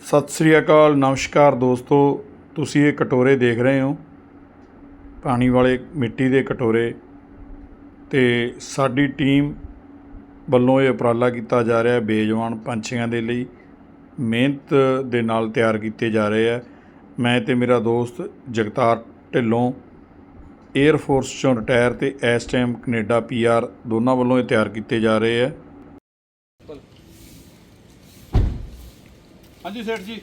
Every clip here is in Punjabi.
ਸਤਿ ਸ੍ਰੀ ਅਕਾਲ, ਨਮਸਕਾਰ ਦੋਸਤੋ। ਤੁਸੀਂ ਇਹ ਕਟੋਰੇ ਦੇਖ ਰਹੇ ਹੋ। ਪਾਣੀ ਵਾਲੇ ਮਿੱਟੀ ਦੇ ਕਟੋਰੇ। ਤੇ ਸਾਡੀ ਟੀਮ ਵੱਲੋਂ ਇਹ ਉਪਰਾਲਾ ਕੀਤਾ ਜਾ ਰਿਹਾ ਹੈ ਬੇਜਵਾਨ ਪੰਛੀਆਂ ਦੇ ਲਈ। ਮਿਹਨਤ ਦੇ ਨਾਲ ਤਿਆਰ ਕੀਤੇ ਜਾ ਰਹੇ ਹੈ। ਮੈਂ ਤੇ ਮੇਰਾ ਦੋਸਤ ਜਗਤਾਰ ਢਿੱਲੋਂ 에ਅਰ ਫੋਰਸ ਚੋਂ ਰਿਟਾਇਰ ਤੇ ਇਸ ਟਾਈਮ ਕੈਨੇਡਾ ਪੀਆਰ ਦੋਨਾਂ ਵੱਲੋਂ ਇਹ ਤਿਆਰ ਕੀਤੇ ਜਾ ਰਹੇ ਹੈ। ਹਾਂਜੀ ਸੇਠ ਜੀ।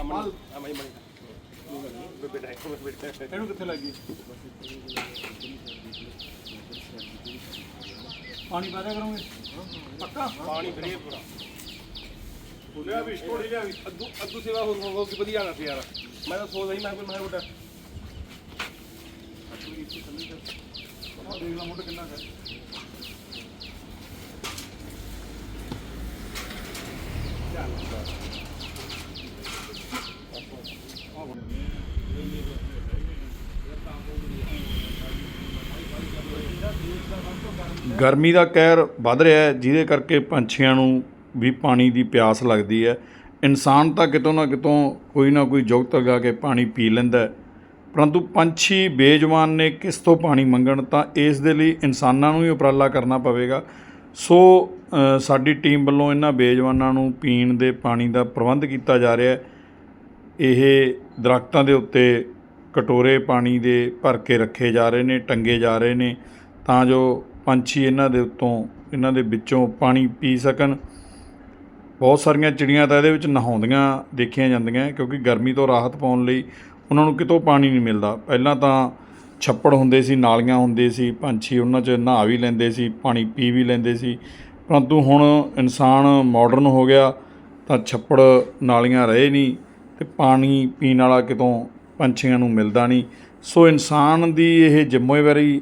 ਅਮਨ ਅਮਨ ਮਨ ਬੇਟਾ ਬੇਟਾ ਇਹਨੂੰ ਕਿੱਥੇ ਲੱਗੀ ਪਾਣੀ ਪਾ ਦਿਆ ਕਰੋਗੇ? ਪੱਕਾ? ਪਾਣੀ ਫਰੇ ਪੂਰਾ। ਲਿਆ ਵੀ ਥੋੜੀ ਲਿਆ ਵੀ ਅੱਧੂ ਅੱਧੂ ਸੇਵਾ ਹੋਰ ਹੋ ਗਈ ਵਧੀਆ ਨਾ ਸੀ ਯਾਰ। ਮੈਂ ਤਾਂ ਸੋਚਦਾ ਸੀ ਮੈਂ ਕੋਈ ਮੈਂ ਬੇਟਾ। ਦੇਖ ਲਾ ਮੁੱਢ ਕਿੰਨਾ ਕਰ। ਗਰਮੀ ਦਾ ਕਹਿਰ ਵੱਧ ਰਿਹਾ ਹੈ, ਜਿਹਦੇ ਕਰਕੇ ਪੰਛੀਆਂ ਨੂੰ ਵੀ ਪਾਣੀ ਦੀ ਪਿਆਸ ਲੱਗਦੀ ਹੈ। ਇਨਸਾਨ ਤਾਂ ਕਿਤੋਂ ਨਾ ਕਿਤੋਂ ਕੋਈ ਨਾ ਕੋਈ ਜੁਗਤ ਲਗਾ ਕੇ ਪਾਣੀ ਪੀ ਲੈਂਦਾ ਹੈ। ਪਰੰਤੂ ਪੰਛੀ ਬੇਜਵਾਨ ਨੇ ਕਿਸ ਤੋਂ ਪਾਣੀ ਮੰਗਣ ਤਾਂ ਇਸ ਦੇ ਲਈ ਇਨਸਾਨਾਂ ਨੂੰ ਹੀ ਉਪਰਾਲਾ ਕਰਨਾ ਪਵੇਗਾ। ਸੋ ਸਾਡੀ ਟੀਮ ਵੱਲੋਂ ਇਹਨਾਂ ਬੇਜਵਾਨਾਂ ਨੂੰ ਪੀਣ ਦੇ ਪਾਣੀ ਦਾ ਪ੍ਰਬੰਧ ਕੀਤਾ ਜਾ ਰਿਹਾ ਇਹ ਦਰਖਤਾਂ ਦੇ ਉੱਤੇ ਕਟੋਰੇ ਪਾਣੀ ਦੇ ਭਰ ਕੇ ਰੱਖੇ ਜਾ ਰਹੇ ਨੇ, ਟੰਗੇ ਜਾ ਰਹੇ ਨੇ ਤਾਂ ਜੋ ਪੰਛੀ ਇਹਨਾਂ ਦੇ ਉੱਤੋਂ, ਇਹਨਾਂ ਦੇ ਵਿੱਚੋਂ ਪਾਣੀ ਪੀ ਸਕਣ। ਬਹੁਤ ਸਾਰੀਆਂ ਚਿੜੀਆਂ ਤਾਂ ਇਹਦੇ ਵਿੱਚ ਨਹਾਉਂਦੀਆਂ, ਦੇਖੀਆਂ ਜਾਂਦੀਆਂ ਕਿਉਂਕਿ ਗਰਮੀ ਤੋਂ ਰਾਹਤ ਪਾਉਣ ਲਈ ਉਹਨਾਂ ਨੂੰ ਕਿਤੋਂ ਪਾਣੀ ਨਹੀਂ ਮਿਲਦਾ। ਪਹਿਲਾਂ ਤਾਂ ਛੱਪੜ ਹੁੰਦੇ ਸੀ, ਨਾਲੀਆਂ ਹੁੰਦੇ ਸੀ, ਪੰਛੀ ਉਹਨਾਂ 'ਚ ਨਹਾ ਵੀ ਲੈਂਦੇ ਸੀ, ਪਾਣੀ ਪੀ ਵੀ ਲੈਂਦੇ ਸੀ। ਪਰੰਤੂ ਹੁਣ ਇਨਸਾਨ ਮਾਡਰਨ ਹੋ ਗਿਆ, ਤਾਂ ਛੱਪੜ ਨਾਲੀਆਂ ਰਹੇ ਨਹੀਂ ਤੇ ਪਾਣੀ ਪੀਣ ਵਾਲਾ ਕਿਤੋਂ ਪੰਛੀਆਂ ਨੂੰ ਮਿਲਦਾ ਨਹੀਂ। ਸੋ ਇਨਸਾਨ ਦੀ ਇਹ ਜ਼ਿੰਮੇਵਾਰੀ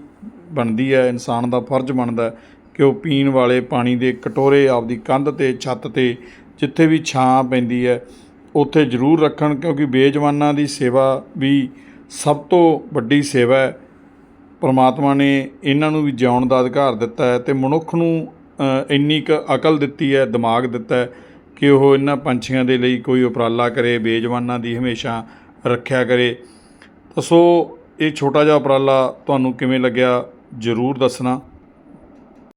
ਬਣਦੀ ਹੈ, ਇਨਸਾਨ ਦਾ ਫਰਜ਼ ਬਣਦਾ ਕਿ ਉਹ ਪੀਣ ਵਾਲੇ ਪਾਣੀ ਦੇ ਕਟੋਰੇ ਆਪਦੀ ਕੰਧ ਤੇ, ਛੱਤ ਤੇ, ਜਿੱਥੇ ਵੀ ਛਾਂ ਪੈਂਦੀ ਹੈ, ਉੱਥੇ ਜ਼ਰੂਰ ਰੱਖਣ ਕਿਉਂਕਿ ਬੇਜਵਾਨਾਂ ਦੀ ਸੇਵਾ ਵੀ ਸਭ ਤੋਂ ਵੱਡੀ ਸੇਵਾ ਹੈ। ਪਰਮਾਤਮਾ ਨੇ ਇਹਨਾਂ ਨੂੰ ਵੀ ਜਿਉਣ ਦਾ ਅਧਿਕਾਰ ਦਿੱਤਾ ਹੈ ਤੇ ਮਨੁੱਖ ਨੂੰ ਇੰਨੀ ਕੁ ਅਕਲ ਦਿੱਤੀ ਹੈ, ਦਿਮਾਗ ਦਿੱਤਾ ਹੈ ਕਿ ਉਹ ਇਹਨਾਂ ਪੰਛੀਆਂ ਦੇ ਲਈ ਕੋਈ ਉਪਰਾਲਾ ਕਰੇ, ਬੇਜਵਾਨਾਂ ਦੀ ਹਮੇਸ਼ਾ ਰੱਖਿਆ ਕਰੇ। ਤਾਂ ਸੋ ਇਹ ਛੋਟਾ ਜਿਹਾ ਉਪਰਾਲਾ ਤੁਹਾਨੂੰ ਕਿਵੇਂ ਲੱਗਿਆ, ਜ਼ਰੂਰ ਦੱਸਣਾ।